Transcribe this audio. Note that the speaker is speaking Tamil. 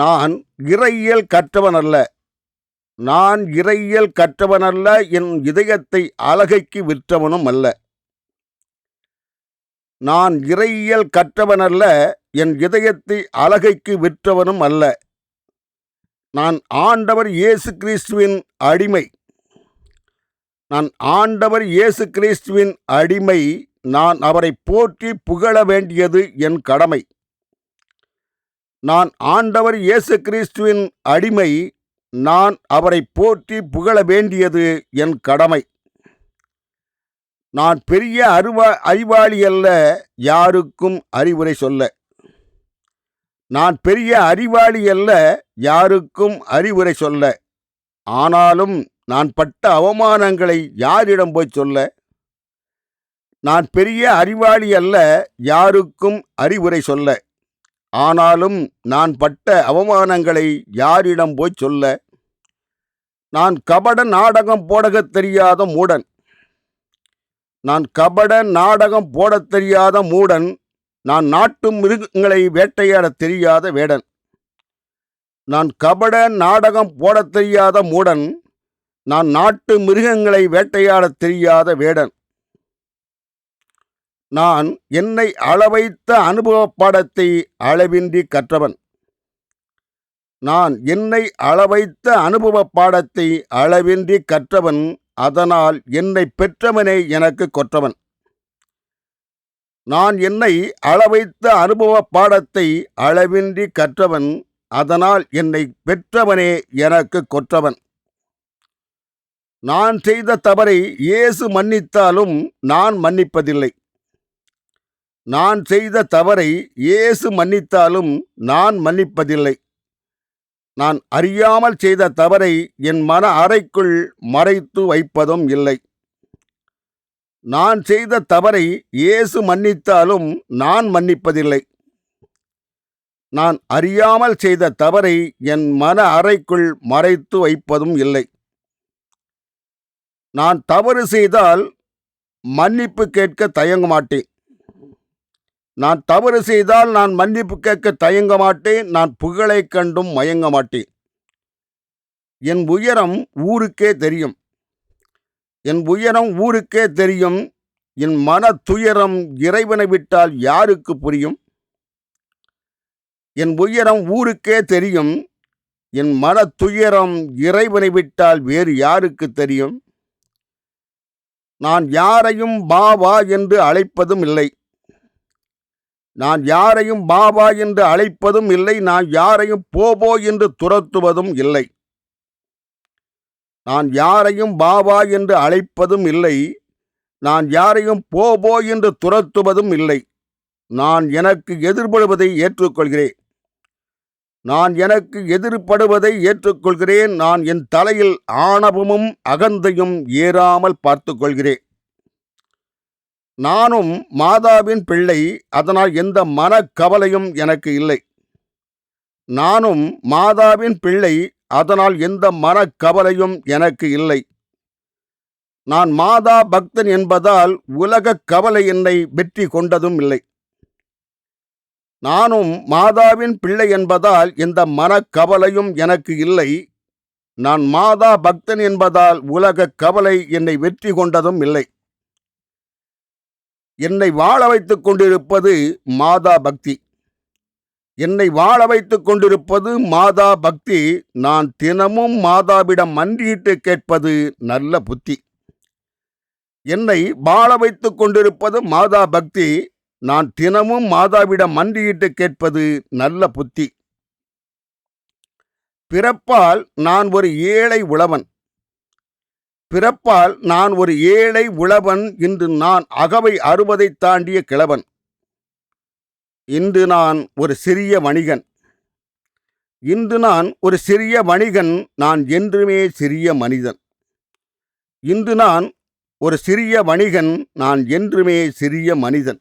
நான் இறையியல் கற்றவனல்ல நான் இறையியல் கற்றவனல்ல என் இதயத்தை அழகைக்கு விற்றவனும் அல்ல. நான் இறையியல் கற்றவனல்ல என் இதயத்தை அழகைக்கு விற்றவனும் அல்ல. நான் ஆண்டவர் இயேசு கிறிஸ்துவின் அடிமை. நான் ஆண்டவர் இயேசு கிறிஸ்துவின் அடிமை. நான் அவரை போற்றி புகழ வேண்டியது என் கடமை. நான் ஆண்டவர் இயேசு கிறிஸ்துவின் அடிமை நான் அவரை போற்றி புகழ வேண்டியது என் கடமை. நான் பெரிய அருவா அறிவாளி அல்ல யாருக்கும் அறிவுரை சொல்ல. நான் பெரிய அறிவாளி அல்ல யாருக்கும் அறிவுரை சொல்ல. ஆனாலும் நான் பட்ட அவமானங்களை யாரிடம் போய் சொல்ல? நான் பெரிய அறிவாளி அல்ல யாருக்கும் அறிவுரை சொல்ல. ஆனாலும் நான் பட்ட அவமானங்களை யாரிடம் போய் சொல்ல? நான் கபட நாடகம் போடத் தெரியாத மூடன். நான் கபட நாடகம் போடத் தெரியாத மூடன். நான் நாட்டு மிருகங்களை வேட்டையாடத் தெரியாத வேடன். நான் கபட நாடகம் போடத் தெரியாத மூடன். நான் நாட்டு மிருகங்களை வேட்டையாடத் தெரியாத வேடன். நான் என்னை அளவைத்த அனுபவ பாடத்தை அளவின்றி கற்றவன். நான் என்னை அளவைத்த அனுபவ பாடத்தை அளவின்றி கற்றவன் அதனால் என்னை பெற்றவனே எனக்கு கொற்றவன். நான் என்னை அளவைத்த அனுபவ பாடத்தை அளவின்றி கற்றவன் அதனால் என்னை பெற்றவனே எனக்கு கொற்றவன். நான் செய்த தவறை இயேசு மன்னித்தாலும் நான் மன்னிப்பதில்லை. நான் செய்த தவறை இயேசு மன்னித்தாலும் நான் மன்னிப்பதில்லை. நான் அறியாமல் செய்த தவறை என் மன அறைக்குள் மறைத்து வைப்பதும் இல்லை. நான் செய்த தவறை இயேசு மன்னித்தாலும் நான் மன்னிப்பதில்லை. நான் அறியாமல் செய்த தவறை என் மன அறைக்குள் மறைத்து வைப்பதும் இல்லை. நான் தவறு செய்தால் மன்னிப்பு கேட்க தயங்க மாட்டேன். நான் தவறு செய்தால் நான் மன்னிப்பு கேட்க தயங்க மாட்டேன் நான் புகழைக் கண்டும் மயங்க மாட்டேன் என் உயரம் ஊருக்கே தெரியும். என் உயரம் ஊருக்கே தெரியும். என் மன துயரம் இறைவனை விட்டால் யாருக்கு புரியும்? என் உயரம் ஊருக்கே தெரியும். என் மன துயரம் இறைவனை விட்டால் வேறு யாருக்கு தெரியும்? நான் யாரையும் பாவா என்று அழைப்பதும் இல்லை. நான் யாரையும் பாபா என்று அழைப்பதும் இல்லை நான் யாரையும் போபோ என்று துரத்துவதும் இல்லை. நான் யாரையும் பாபா என்று அழைப்பதும் இல்லை நான் யாரையும் போபோ என்று துரத்துவதும் இல்லை. நான் எனக்கு எதிர்படுவதை ஏற்றுக்கொள்கிறேன். நான் எனக்கு எதிர்படுவதை ஏற்றுக்கொள்கிறேன். நான் என் தலையில் ஆணவமும் அகந்தையும் ஏறாமல் பார்த்து கொள்கிறேன் நானும் மாதாவின் பிள்ளை அதனால் எந்த மனக்கவலையும் எனக்கு இல்லை. நானும் மாதாவின் பிள்ளை அதனால் எந்த மனக்கவலையும் எனக்கு இல்லை. நான் மாதா பக்தன் என்பதால் உலகக் கவலை என்னை வெற்றி கொண்டதும் இல்லை. நானும் மாதாவின் பிள்ளை என்பதால் எந்த மனக்கவலையும் எனக்கு இல்லை. நான் மாதா பக்தன் என்பதால் உலகக் கவலை என்னை வெற்றி கொண்டதும் இல்லை. என்னை வாழ வைத்துக் கொண்டிருப்பது மாதா பக்தி. என்னை வாழ வைத்துக் கொண்டிருப்பது மாதா பக்தி. நான் தினமும் மாதாவிடம் மன்றியிட்டு கேட்பது நல்ல புத்தி. என்னை வாழ வைத்துக் கொண்டிருப்பது மாதா பக்தி. நான் தினமும் மாதாவிடம் மன்றியிட்டு கேட்பது நல்ல புத்தி. பிறப்பால் நான் ஒரு ஏழை உழவன். பிறப்பால் நான் ஒரு ஏழை உழவன் இன்று நான் அகவை அறுபதை தாண்டிய கிழவன். இன்று நான் ஒரு சிறிய வணிகன். இன்று நான் ஒரு சிறிய வணிகன் நான் என்றுமே சிறிய மனிதன். இன்று நான் ஒரு சிறிய வணிகன் நான் என்றுமே சிறிய மனிதன்.